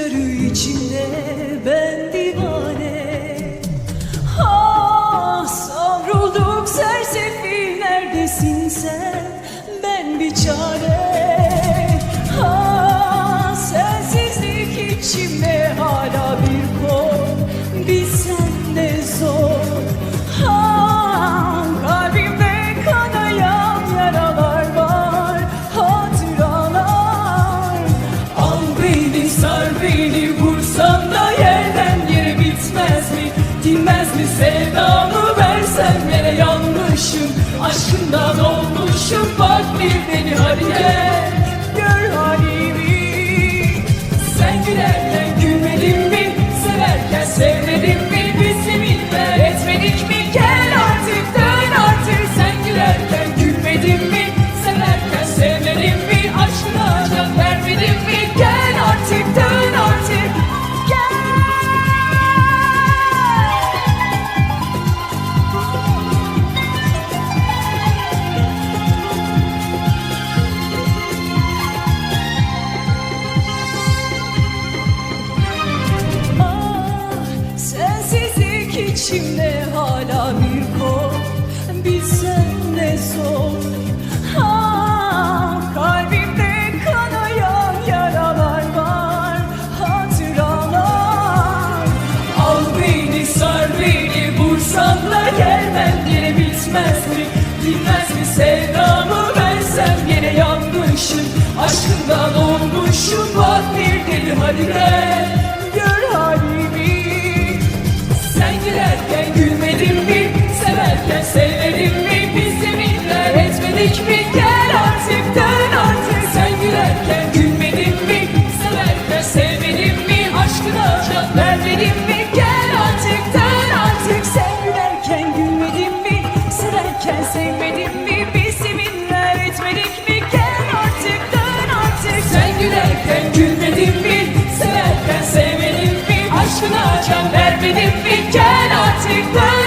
rüzgarı içinde ben divane. Ah savrulduk sersefi neredesin sen? Ben bir çare. Ah sensizlik içime hala bir kol. Bir sen içimde hala bir kor. Bilsen ne zor. Ah, kalbimde kanayan yaralar Hatıralar. Al beni sar beni vursan da gelmem. Yine bitmez mi? Bilmez mi sevdamı versem? Yine yanmışım sevmedin mi? Biz etmedik mi? Gel artık dön artık Sen gülerken gülmedin mi? Severken sevmedin mi? Aşkına can vermedin mi? Gel artık dön